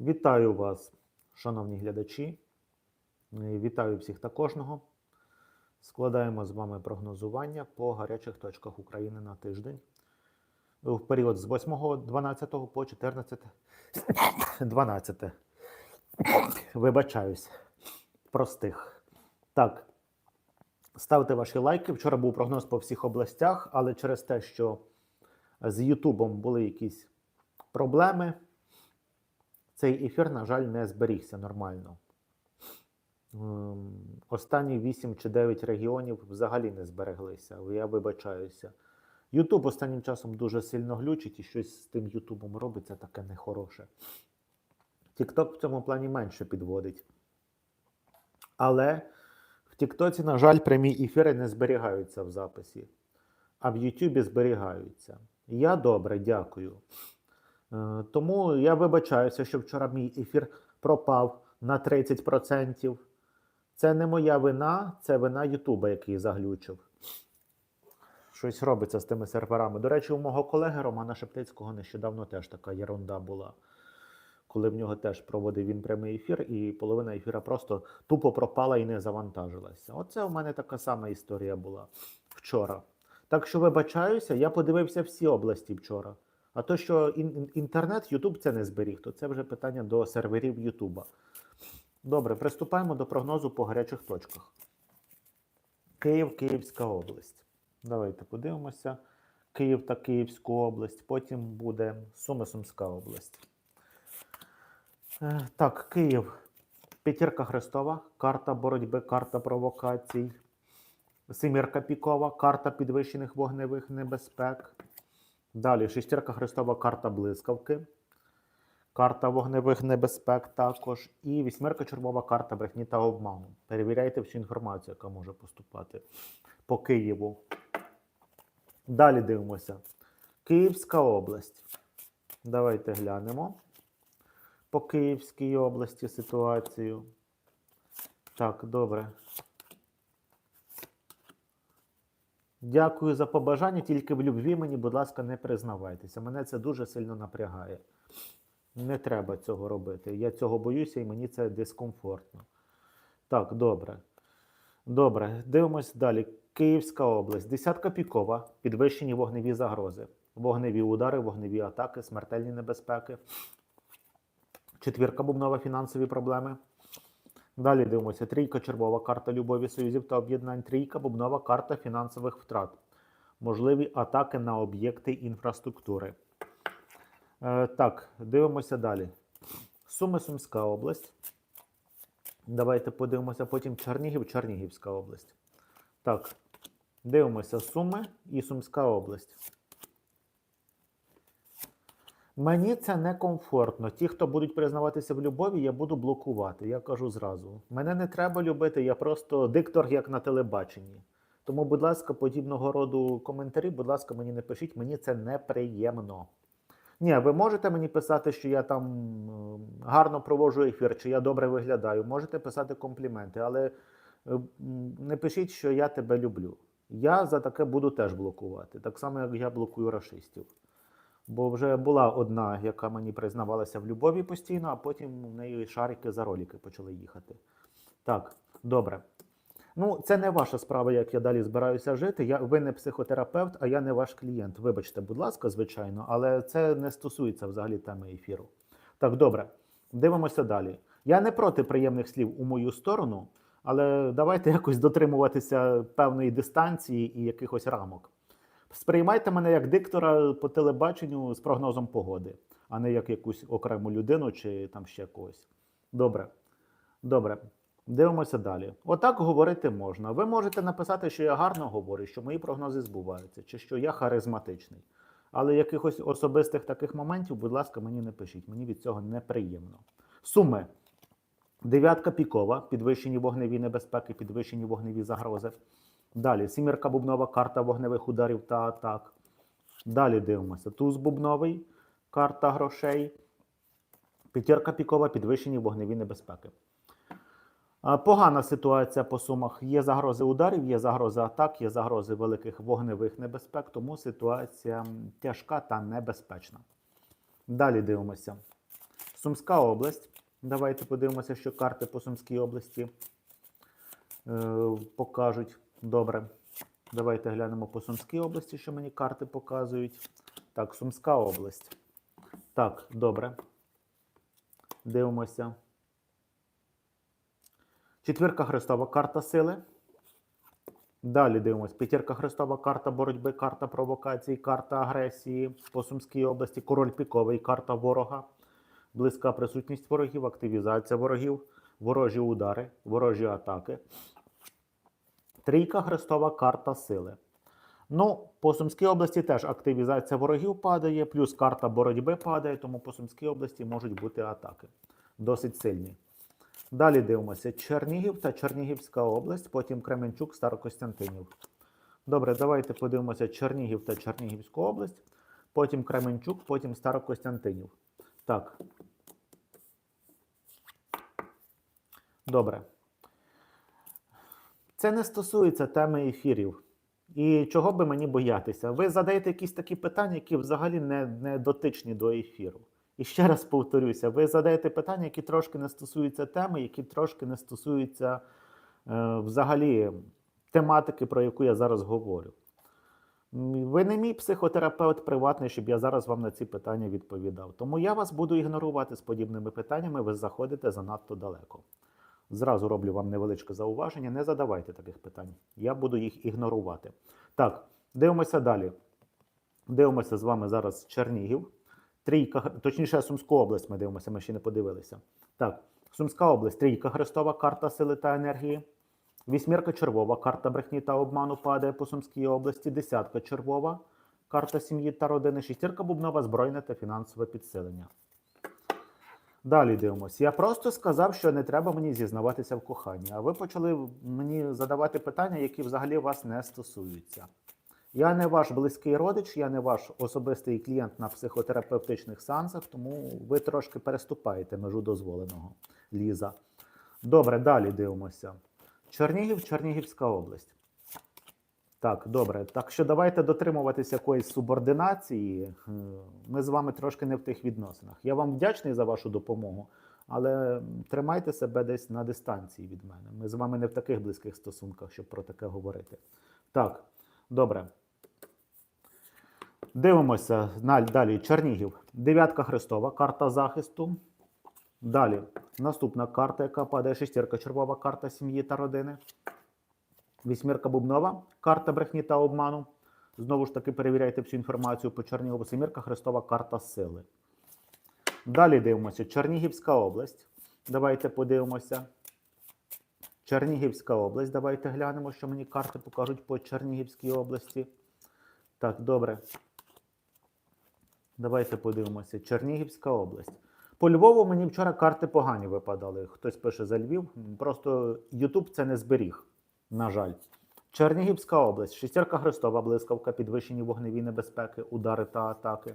Вітаю вас, шановні глядачі. Е, Вітаю всіх та кожного. Складаємо з вами прогнозування по гарячих точках України на тиждень. В період з 8.12 по 14.12. Вибачаюсь. Простих. Так. Ставте ваші лайки. Вчора був прогноз по всіх областях, але через те, що з Ютубом були якісь проблеми, цей ефір, на жаль, не зберігся нормально. Ем, Останні 8 чи 9 регіонів взагалі не збереглися. Я вибачаюся. Ютуб останнім часом дуже сильно глючить і щось з тим Ютубом робиться таке нехороше. Тікток в цьому плані менше підводить. Але в Тіктоці, на жаль, прямі ефіри не зберігаються в записі, а в Ютубі зберігаються. Я добре, дякую. Е, Тому я вибачаюся, що вчора мій ефір пропав на 30%. Це не моя вина, це вина Ютуба, який заглючив. Щось робиться з тими серверами. До речі, у мого колеги Романа Шептицького нещодавно теж така ерунда була. Коли в нього теж проводив він прямий ефір, і половина ефіра просто тупо пропала і не завантажилася. Оце у мене така сама історія була вчора. Так що вибачаюся, я подивився всі області вчора. А то, що ін- ін- інтернет, Ютуб це не зберіг, то це вже питання до серверів Ютуба. Добре, приступаємо до прогнозу по гарячих точках. Київ, Київська область. Давайте подивимося. Київ та Київську область. Потім буде Суми Сумська область. Е, Так, Київ. П'ятірка Хрестова, карта боротьби, карта провокацій. Семірка Пікова, карта підвищених вогневих небезпек. Далі шестірка Хрестова, карта блискавки. Карта вогневих небезпек також. І вісьмерка червова карта брехні та обману. Перевіряйте всю інформацію, яка може поступати по Києву. Далі дивимося. Київська область. Давайте глянемо по Київській області ситуацію. Так, добре. Дякую за побажання. Тільки в любві мені, будь ласка, не признавайтеся. Мене це дуже сильно напрягає. Не треба цього робити. Я цього боюся і мені це дискомфортно. Так, добре. Добре, дивимось далі. Київська область. Десятка пікова, підвищені вогневі загрози, вогневі удари, вогневі атаки, смертельні небезпеки. Четвірка бубнова фінансові проблеми. Далі дивимося. Трійка червова карта любові союзів та об'єднань. Трійка бубнова карта фінансових втрат. Можливі атаки на об'єкти інфраструктури. Е, так, дивимося далі. Суми Сумська область. Давайте подивимося потім Чернігів, Чернігівська область. Так, дивимося Суми і Сумська область. Мені це некомфортно. Ті, хто будуть признаватися в любові, я буду блокувати. Я кажу зразу. Мене не треба любити, я просто диктор, як на телебаченні. Тому, будь ласка, подібного роду коментарі, будь ласка, мені не пишіть, мені це неприємно. Ні, ви можете мені писати, що я там е, гарно проводжу ефір, чи я добре виглядаю. Можете писати компліменти, але е, не пишіть, що я тебе люблю. Я за таке буду теж блокувати. Так само, як я блокую расистів. Бо вже була одна, яка мені признавалася в любові постійно, а потім в неї шарики за ролики почали їхати. Так, добре. Ну, це не ваша справа, як я далі збираюся жити. Я, ви не психотерапевт, а я не ваш клієнт. Вибачте, будь ласка, звичайно, але це не стосується взагалі теми ефіру. Так, добре, дивимося далі. Я не проти приємних слів у мою сторону, але давайте якось дотримуватися певної дистанції і якихось рамок. Сприймайте мене як диктора по телебаченню з прогнозом погоди, а не як якусь окрему людину чи там ще когось. Добре. Добре. Дивимося далі. Отак говорити можна. Ви можете написати, що я гарно говорю, що мої прогнози збуваються, чи що я харизматичний. Але якихось особистих таких моментів, будь ласка, мені не пишіть. Мені від цього неприємно. Суми. Дев'ятка пікова, підвищені вогневі небезпеки, підвищені вогневі загрози. Далі сімірка бубнова, карта вогневих ударів та атак. Далі дивимося. Туз бубновий, карта грошей. П'ятірка пікова, підвищені вогневі небезпеки. Погана ситуація по сумах. Є загрози ударів, є загрози атак, є загрози великих вогневих небезпек, тому ситуація тяжка та небезпечна. Далі дивимося. Сумська область. Давайте подивимося, що карти по Сумській області е, покажуть. Добре. Давайте глянемо по Сумській області, що мені карти показують. Так, Сумська область. Так, добре. Дивимося. Четвірка Христова карта сили. Далі дивимось. П'ятірка Христова карта боротьби, карта провокації, карта агресії по Сумській області, король піковий, карта ворога, близька присутність ворогів, активізація ворогів, ворожі удари, ворожі атаки. Трійка Христова карта сили. Ну, по Сумській області теж активізація ворогів падає, плюс карта боротьби падає, тому по Сумській області можуть бути атаки. Досить сильні. Далі дивимося Чернігів та Чернігівська область, потім Кременчук, Старокостянтинів. Добре, давайте подивимося Чернігів та Чернігівську область, потім Кременчук, потім Старокостянтинів. Так. Добре. Це не стосується теми ефірів. І чого би мені боятися? Ви задаєте якісь такі питання, які взагалі не, не дотичні до ефіру. І ще раз повторюся: ви задаєте питання, які трошки не стосуються теми, які трошки не стосуються е, взагалі тематики, про яку я зараз говорю. Ви не мій психотерапевт приватний, щоб я зараз вам на ці питання відповідав. Тому я вас буду ігнорувати з подібними питаннями, ви заходите занадто далеко. Зразу роблю вам невеличке зауваження. Не задавайте таких питань. Я буду їх ігнорувати. Так, дивимося далі. Дивимося з вами зараз Чернігів. Трійка, точніше, Сумську область ми дивимося, ми ще не подивилися. Так, Сумська область, трійка Христова, карта сили та енергії. Вісьмірка червова, карта брехні та обману падає по Сумській області. Десятка червова, карта сім'ї та родини. Шістірка бубнова, збройне та фінансове підсилення. Далі дивимося. Я просто сказав, що не треба мені зізнаватися в коханні. А ви почали мені задавати питання, які взагалі вас не стосуються. Я не ваш близький родич, я не ваш особистий клієнт на психотерапевтичних сеансах, тому ви трошки переступаєте межу дозволеного, Ліза. Добре, далі дивимося. Чернігів, Чернігівська область. Так, добре. Так що давайте дотримуватися якоїсь субординації. Е, Ми з вами трошки не в тих відносинах. Я вам вдячний за вашу допомогу, але тримайте себе десь на дистанції від мене. Ми з вами не в таких близьких стосунках, щоб про таке говорити. Так, добре. Дивимося далі. Чернігів. Дев'ятка Христова, карта захисту. Далі. Наступна карта, яка падає шестірка червова, карта сім'ї та родини. Вісьмірка бубнова, карта брехні та обману. Знову ж таки, перевіряйте всю інформацію по Чернігову. Семірка Христова, карта сили. Далі дивимося. Чернігівська область. Давайте подивимося. Чернігівська область. Давайте глянемо, що мені карти покажуть по Чернігівській області. Так, добре. Давайте подивимося. Чернігівська область. По Львову мені вчора карти погані випадали. Хтось пише за Львів. Просто Ютуб це не зберіг. На жаль. Чернігівська область, шістірка Христова, блискавка, підвищені вогневі небезпеки, удари та атаки.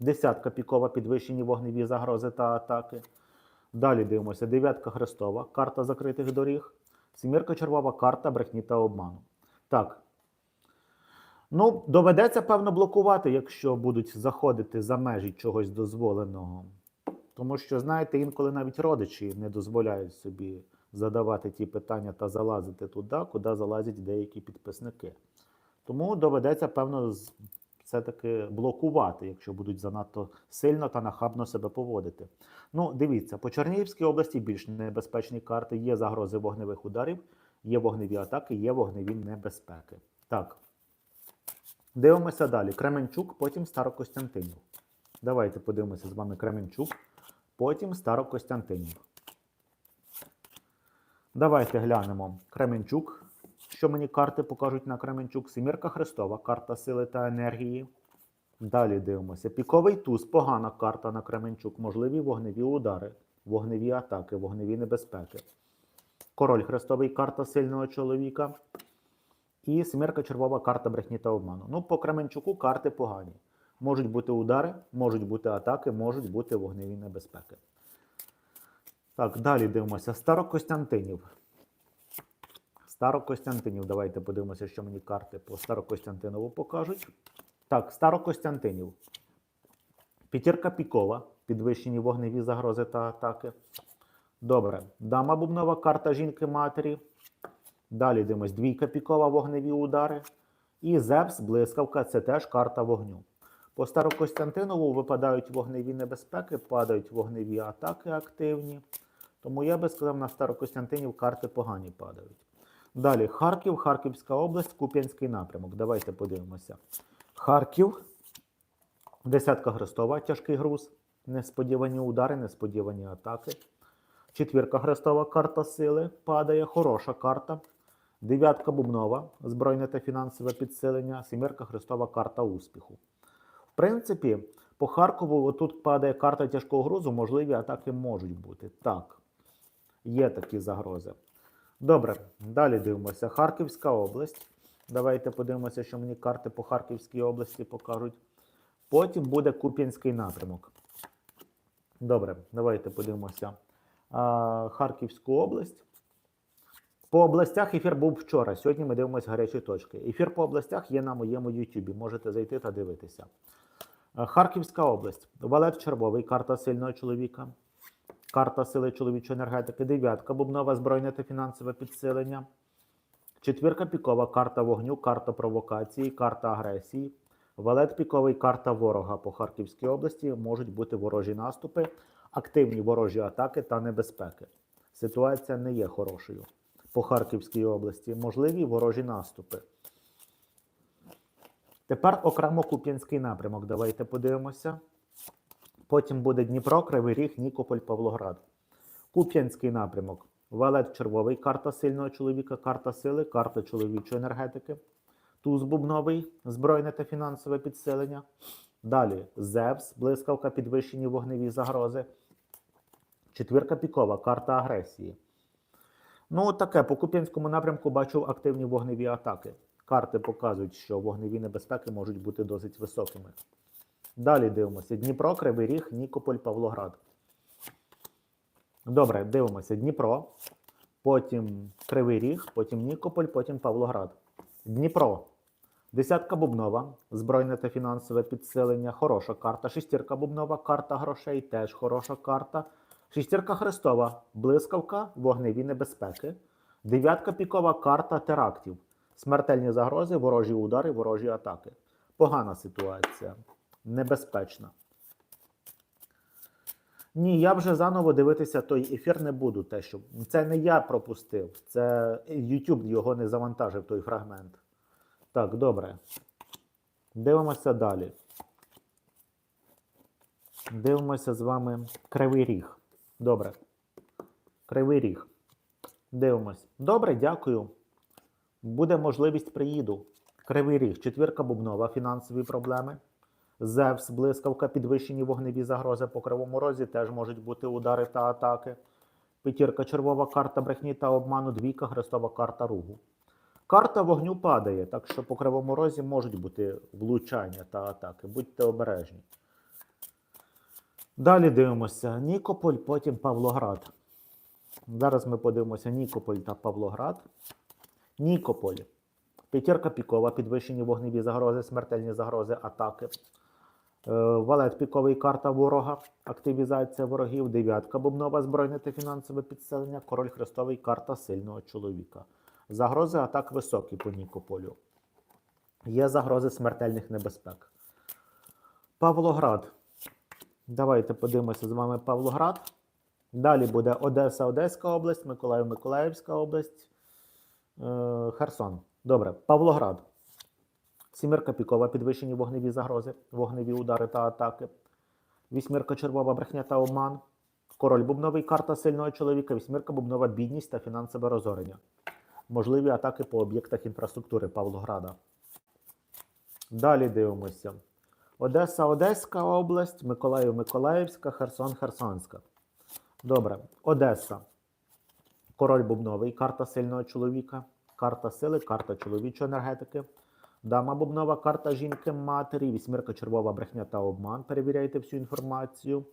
Десятка пікова, підвищені вогневі загрози та атаки. Далі дивимося. Дев'ятка Христова, карта закритих доріг. Сімірка червова, карта брехні та обману. Так. Ну, доведеться, певно, блокувати, якщо будуть заходити за межі чогось дозволеного. Тому що, знаєте, інколи навіть родичі не дозволяють собі задавати ті питання та залазити туди, куди залазять деякі підписники. Тому доведеться, певно, все-таки блокувати, якщо будуть занадто сильно та нахабно себе поводити. Ну, дивіться, по Чернігівській області більш небезпечні карти, є загрози вогневих ударів, є вогневі атаки, є вогневі небезпеки. Так. Дивимося далі. Кременчук, потім Старокостянтинів. Давайте подивимося з вами Кременчук, потім Старокостянтинів. Давайте глянемо Кременчук. Що мені карти покажуть на Кременчук? Семірка Христова, карта сили та енергії. Далі дивимося. Піковий туз, погана карта на Кременчук, можливі вогневі удари, вогневі атаки, вогневі небезпеки. Король Хрестовий, карта сильного чоловіка. І семірка червова карта брехні та обману. Ну, по Кременчуку карти погані. Можуть бути удари, можуть бути атаки, можуть бути вогневі небезпеки. Так, далі дивимося. Старокостянтинів. Старокостянтинів. Давайте подивимося, що мені карти по Старокостянтинову покажуть. Так, Старокостянтинів. П'ятірка пікова, підвищені вогневі загрози та атаки. Добре. Дама бубнова, карта жінки-матері. Далі дивимось двійка пікова, вогневі удари. І Зевс, блискавка це теж карта вогню. По Старокостянтинову випадають вогневі небезпеки, падають вогневі атаки активні. Тому я би сказав, на Старокостянтинів карти погані падають. Далі Харків, Харківська область, Куп'янський напрямок. Давайте подивимося. Харків, десятка Хрестова, тяжкий груз, несподівані удари, несподівані атаки. Четвірка Хрестова, карта сили, падає, хороша карта. Дев'ятка Бубнова, збройне та фінансове підсилення. Сімірка Хрестова, карта успіху. В принципі, по Харкову тут падає карта тяжкого грузу, можливі атаки можуть бути. Так, є такі загрози. Добре, далі дивимося. Харківська область. Давайте подивимося, що мені карти по Харківській області покажуть. Потім буде Куп'янський напрямок. Добре, давайте подивимося. А, Харківську область. По областях ефір був вчора. Сьогодні ми дивимося гарячі точки. Ефір по областях є на моєму Ютубі. Можете зайти та дивитися. Е, Харківська область. Валет Червовий, карта сильного чоловіка. Карта сили чоловічої енергетики. Дев'ятка. Бубнова збройне та фінансове підсилення. Четвірка пікова, карта вогню, карта провокації, карта агресії. Валет піковий, карта ворога по Харківській області. Можуть бути ворожі наступи, активні ворожі атаки та небезпеки. Ситуація не є хорошою по Харківській області. Можливі ворожі наступи. Тепер окремо Куп'янський напрямок. Давайте подивимося. Потім буде Дніпро, Кривий Ріг, Нікополь, Павлоград. Куп'янський напрямок. Валет червовий, карта сильного чоловіка, карта сили, карта чоловічої енергетики. Туз бубновий, збройне та фінансове підсилення. Далі Зевс, блискавка, підвищені вогневі загрози. Четвірка пікова, карта агресії. Ну, таке, по Куп'янському напрямку бачу активні вогневі атаки. Карти показують, що вогневі небезпеки можуть бути досить високими. Далі дивимося: Дніпро, Кривий Ріг, Нікополь, Павлоград. Добре, дивимося Дніпро, потім Кривий Ріг, потім Нікополь, потім Павлоград. Дніпро. Десятка бубнова, збройне та фінансове підсилення, хороша карта. Шестірка бубнова, карта грошей, теж хороша карта. Шестірка хрестова, блискавка, вогневі небезпеки. Дев'ятка пікова карта терактів. Смертельні загрози, ворожі удари, ворожі атаки. Погана ситуація. Небезпечна. Ні, я вже заново дивитися той ефір не буду. Те, що... Це не я пропустив, це YouTube його не завантажив той фрагмент. Так, добре. Дивимося далі. Дивимося з вами Кривий Ріг. Добре. Кривий Ріг. Дивимось. Добре, дякую. Буде можливість, приїду. Кривий Ріг, четвірка бубнова, фінансові проблеми. Зевс, блискавка, підвищені вогневі загрози по кривому розі, теж можуть бути удари та атаки. П'ятірка червова карта брехні та обману, двійка хрестова карта ругу. Карта вогню падає, так що по кривому розі можуть бути влучання та атаки. Будьте обережні. Далі дивимося Нікополь, потім Павлоград. Зараз ми подивимося Нікополь та Павлоград. Нікополь. П'ятірка пікова, підвищені вогневі загрози, смертельні загрози, атаки. Е, Валет піковий карта ворога, активізація ворогів, дев'ятка бубнова збройне та фінансове підселення, король хрестовий карта сильного чоловіка. Загрози атак високі по Нікополю. Є загрози смертельних небезпек. Павлоград. Давайте подивимося з вами Павлоград. Далі буде Одеса, Одеська область, Миколаїв, Миколаївська область, Херсон. Добре, Павлоград. Сімірка пікова, підвищені вогневі загрози, вогневі удари та атаки. Вісьмірка червова брехня та обман. Король бубновий карта сильного чоловіка, вісьмірка бубнова бідність та фінансове розорення. Можливі атаки по об'єктах інфраструктури Павлограда. Далі дивимося. Одеса, Одеська область, Миколаїв, Миколаївська, Херсон, Херсонська. Добре, Одеса. Король бубновий, карта сильного чоловіка, карта сили, карта чоловічої енергетики. Дама бубнова, карта жінки матері, вісьмірка червова брехня та обман. Перевіряйте всю інформацію.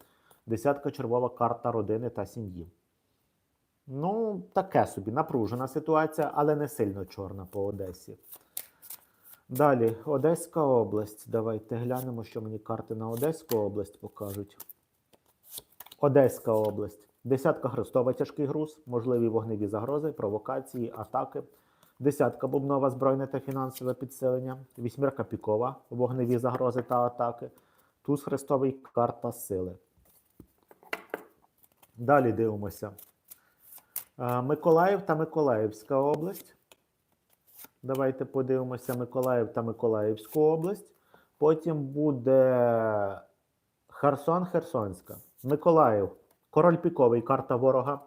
Десятка червова карта родини та сім'ї. Ну, таке собі напружена ситуація, але не сильно чорна по Одесі. Далі, Одеська область. Давайте глянемо, що мені карти на Одеську область покажуть. Одеська область. Десятка Христова тяжкий груз, можливі вогневі загрози, провокації, атаки. Десятка бубнова збройне та фінансове підсилення. Вісьмірка пікова, вогневі загрози та атаки. Туз Христовий карта сили. Далі дивимося. Е, Миколаїв та Миколаївська область. Давайте подивимося Миколаїв та Миколаївську область. Потім буде Херсон, Херсонська. Миколаїв. Король піковий, карта ворога.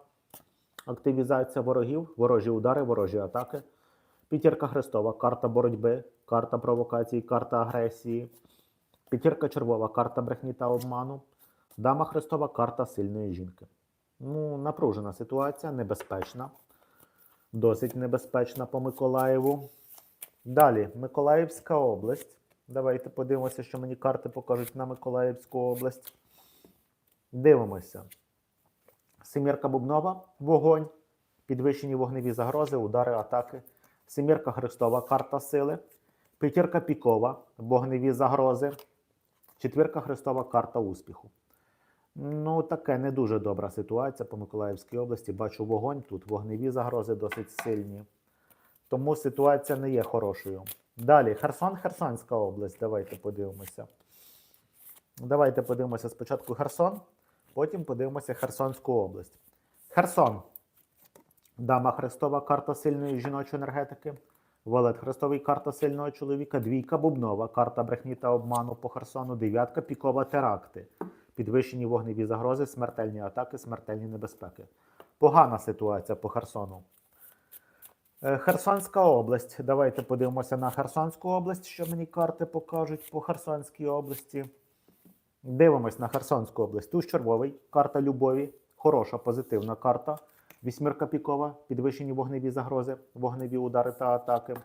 Активізація ворогів, ворожі удари, ворожі атаки. П'ятірка Христова, карта боротьби, карта провокації, карта агресії. П'ятірка червова, карта брехні та обману. Дама Христова, карта сильної жінки. Ну, напружена ситуація, небезпечна. Досить небезпечна по Миколаєву. Далі, Миколаївська область. Давайте подивимося, що мені карти покажуть на Миколаївську область. Дивимося. Семірка Бубнова, вогонь, підвищені вогневі загрози, удари, атаки. Семірка Христова, карта сили. П'ятірка Пікова, вогневі загрози. Четвірка Христова, карта успіху. Ну, таке не дуже добра ситуація по Миколаївській області. Бачу вогонь тут, вогневі загрози досить сильні. Тому ситуація не є хорошою. Далі, Херсон, Херсонська область. Давайте подивимося. Давайте подивимося спочатку Херсон, потім подивимося Херсонську область. Херсон. Дама Христова, карта сильної жіночої енергетики. Валет Христовий, карта сильного чоловіка. Двійка Бубнова, карта брехні та обману по Херсону. Дев'ятка пікова теракти. Підвищені вогневі загрози, смертельні атаки, смертельні небезпеки. Погана ситуація по Херсону. Е, Херсонська область. Давайте подивимося на Херсонську область, що мені карти покажуть по Херсонській області. Дивимось на Херсонську область. Туз червовий, карта любові, хороша, позитивна карта. Вісьмірка пікова, підвищені вогневі загрози, вогневі удари та атаки.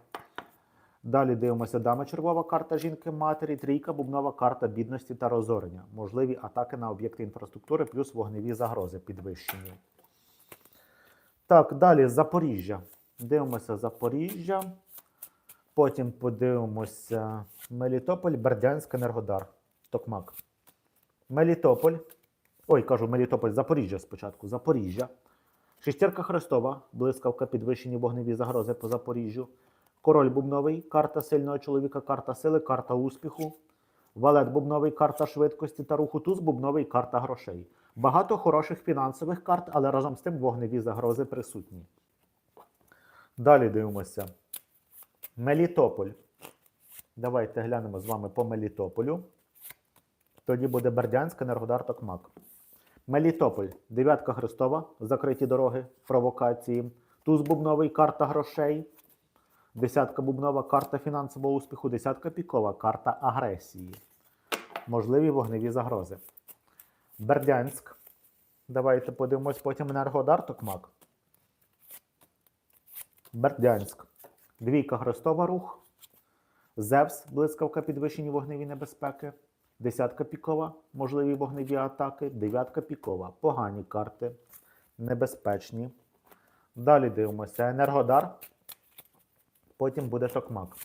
Далі дивимося дама червова карта жінки матері, трійка бубнова карта бідності та розорення. Можливі атаки на об'єкти інфраструктури плюс вогневі загрози підвищені. Так, далі Запоріжжя. Дивимося Запоріжжя. Потім подивимося Мелітополь, Бердянськ, Енергодар. Токмак. Мелітополь. Ой, кажу, Мелітополь, Запоріжжя спочатку. Запоріжжя. Шестірка Христова, блискавка, підвищені вогневі загрози по Запоріжжю. Король бубновий, карта сильного чоловіка, карта сили, карта успіху. Валет бубновий, карта швидкості та руху. Туз бубновий, карта грошей. Багато хороших фінансових карт, але разом з тим вогневі загрози присутні. Далі дивимося. Мелітополь. Давайте глянемо з вами по Мелітополю. Тоді буде Бердянськ, Енергодар, Токмак. Мелітополь. Дев'ятка Христова, закриті дороги, провокації. Туз бубновий, карта грошей. Десятка бубнова, карта фінансового успіху. Десятка пікова, карта агресії. Можливі вогневі загрози. Бердянськ. Давайте подивимось потім Енергодар, Токмак. Бердянськ. Двійка Христова рух. Зевс, блискавка підвищені вогневі небезпеки. Десятка пікова, можливі вогневі атаки. Дев'ятка пікова. Погані карти. Небезпечні. Далі дивимося. Енергодар. Потім буде токмак.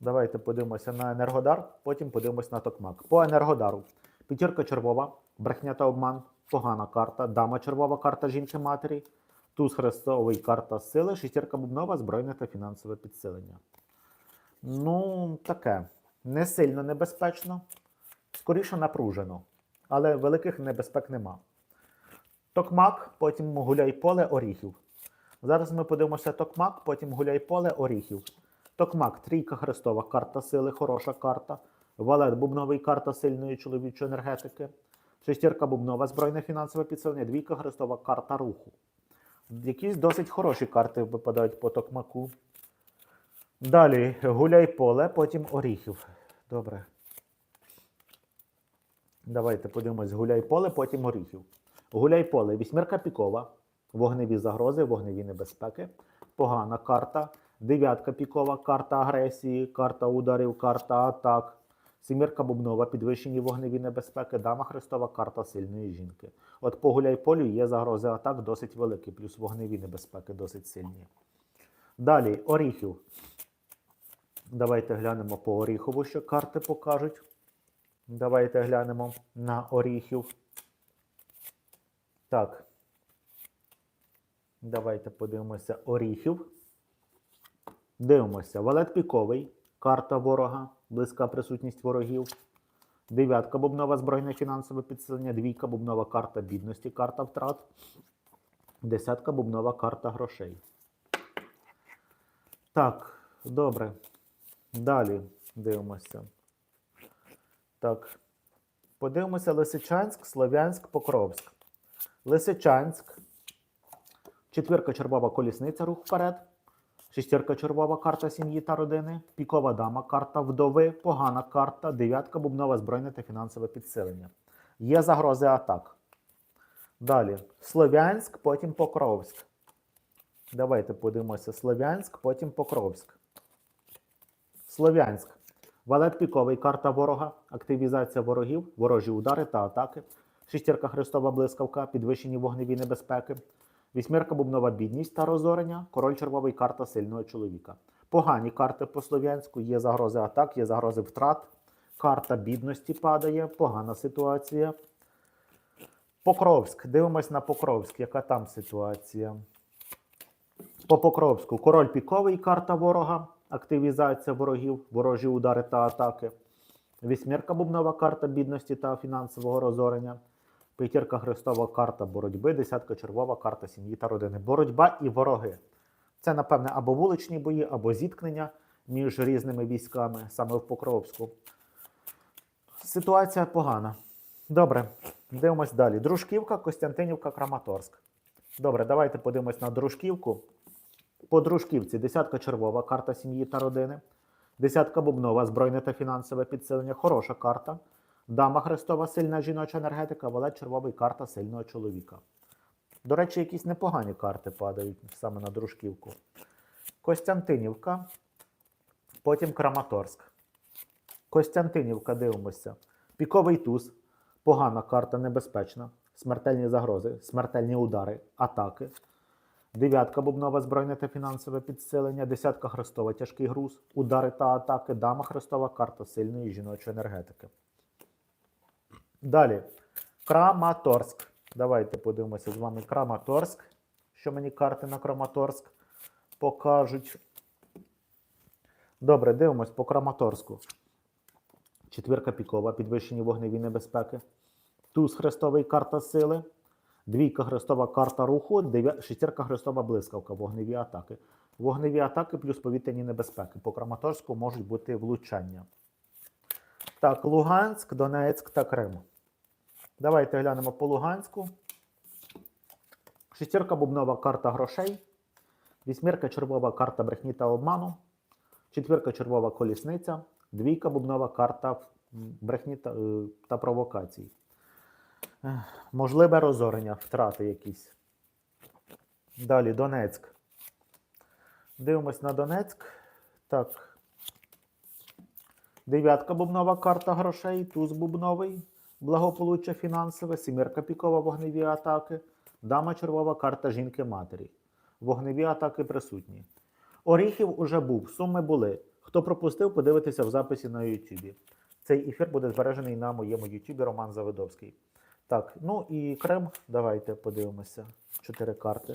Давайте подивимося на Енергодар, потім подивимося на токмак. По Енергодару. П'ятірка червова, брехня та обман, погана карта. Дама червова карта жінки матері. Туз хрестовий карта сили, шестірка бубнова, збройне та фінансове підсилення. Ну, таке. Не сильно небезпечно, скоріше напружено. Але великих небезпек нема. Токмак, потім гуляй поле оріхів. Зараз ми подивимося Токмак, потім гуляй поле оріхів. Токмак, трійка Христова, карта сили, хороша карта. Валет бубновий карта сильної чоловічої енергетики. Шестірка бубнова, збройне фінансове підсилення, двійка Христова, карта руху. Якісь досить хороші карти випадають по токмаку. Далі гуляй поле, потім оріхів. Добре. Давайте подивимось гуляй поле, потім оріхів. Гуляй поле, вісьмірка пікова, вогневі загрози, вогневі небезпеки. Погана карта. Дев'ятка пікова, карта агресії, карта ударів, карта атак. Сімірка бубнова, підвищені вогневі небезпеки, дама Христова, карта сильної жінки. От по гуляй полю є загрози атак досить великі, плюс вогневі небезпеки досить сильні. Далі оріхів. Давайте глянемо по Оріхову, що карти покажуть. Давайте глянемо на Оріхів. Так. Давайте подивимося оріхів. Дивимося. Валет піковий. Карта ворога. Близька присутність ворогів. Дев'ятка бубнова збройне фінансове підсилення. Двійка бубнова карта бідності, карта втрат. Десятка бубнова карта грошей. Так, добре. Далі дивимося. Так. Подивимося Лисичанськ, Слов'янськ, Покровськ. Лисичанськ. Четвірка червова колісниця, рух вперед. Шестірка червова карта сім'ї та родини. Пікова дама, карта вдови, погана карта, дев'ятка бубнова збройне та фінансове підсилення. Є загрози атак. Далі. Слов'янськ, потім Покровськ. Давайте подивимося. Слов'янськ, потім Покровськ. Слов'янськ. Валет піковий, карта ворога, активізація ворогів, ворожі удари та атаки. Шестірка Христова блискавка, підвищені вогневі небезпеки. Вісьмірка бубнова бідність та розорення, король червовий карта сильного чоловіка. Погані карти по слов'янську, є загрози атак, є загрози втрат. Карта бідності падає, погана ситуація. Покровськ. Дивимось на Покровськ, яка там ситуація. По Покровську. Король піковий, карта ворога, активізація ворогів, ворожі удари та атаки. Вісьмірка бубнова карта бідності та фінансового розорення. П'ятірка Христова карта боротьби, десятка червова карта сім'ї та родини. Боротьба і вороги. Це, напевне, або вуличні бої, або зіткнення між різними військами, саме в Покровську. Ситуація погана. Добре, дивимось далі. Дружківка, Костянтинівка, Краматорськ. Добре, давайте подивимось на дружківку. По дружківці десятка червова карта сім'ї та родини. Десятка бубнова, збройне та фінансове підсилення. Хороша карта. Дама Христова, сильна жіноча енергетика, валет червовий карта сильного чоловіка. До речі, якісь непогані карти падають саме на дружківку. Костянтинівка, потім Краматорськ. Костянтинівка, дивимося. Піковий туз, погана карта, небезпечна. Смертельні загрози, смертельні удари, атаки. Дев'ятка бубнова збройне та фінансове підсилення. Десятка Христова тяжкий груз, удари та атаки. Дама Христова карта сильної жіночої енергетики. Далі. Краматорськ. Давайте подивимося з вами Краматорськ. Що мені карти на Краматорськ покажуть. Добре, дивимось по Краматорську. Четвірка пікова, підвищені вогневі небезпеки. Туз Христовий карта сили. Двійка Христова карта руху, дев'я... шестірка Христова блискавка, вогневі атаки. Вогневі атаки плюс повітряні небезпеки. По Краматорську можуть бути влучання. Так, Луганськ, Донецьк та Крим. Давайте глянемо по Луганську. Шестірка бубнова карта грошей. Вісьмірка червова карта брехні та обману. Четвірка червова колісниця. Двійка бубнова карта брехні та, е, та провокацій. Можливе розорення, втрати якісь. Далі Донецьк. Дивимось на Донецьк. Так. Дев'ятка бубнова карта грошей, туз бубновий, благополуччя фінансове, сімірка пікова вогневі атаки, дама червова карта жінки-матері. Вогневі атаки присутні. Оріхів уже був, суми були. Хто пропустив, подивитися в записі на Ютубі. Цей ефір буде збережений на моєму Ютубі Роман Завидовський. Так, ну і Крим, давайте подивимося. Чотири карти.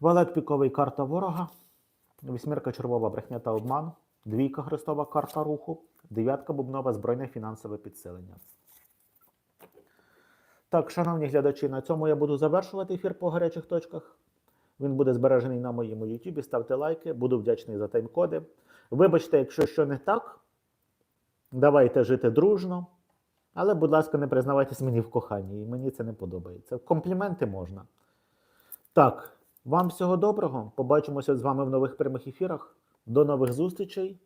Валет піковий карта ворога. Вісьмірка червова брехня та обман. Двійка Христова карта руху. Дев'ятка бубнова збройне фінансове підсилення. Так, шановні глядачі, на цьому я буду завершувати ефір по гарячих точках. Він буде збережений на моєму YouTube. Ставте лайки, буду вдячний за тайм-коди. Вибачте, якщо що не так, давайте жити дружно. Але, будь ласка, не признавайтесь мені в коханні, і мені це не подобається. Компліменти можна. Так, вам всього доброго. Побачимося з вами в нових прямих ефірах. До нових зустрічей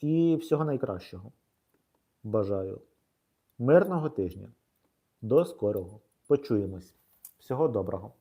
і всього найкращого. Бажаю мирного тижня. До скорого. Почуємось. Всього доброго.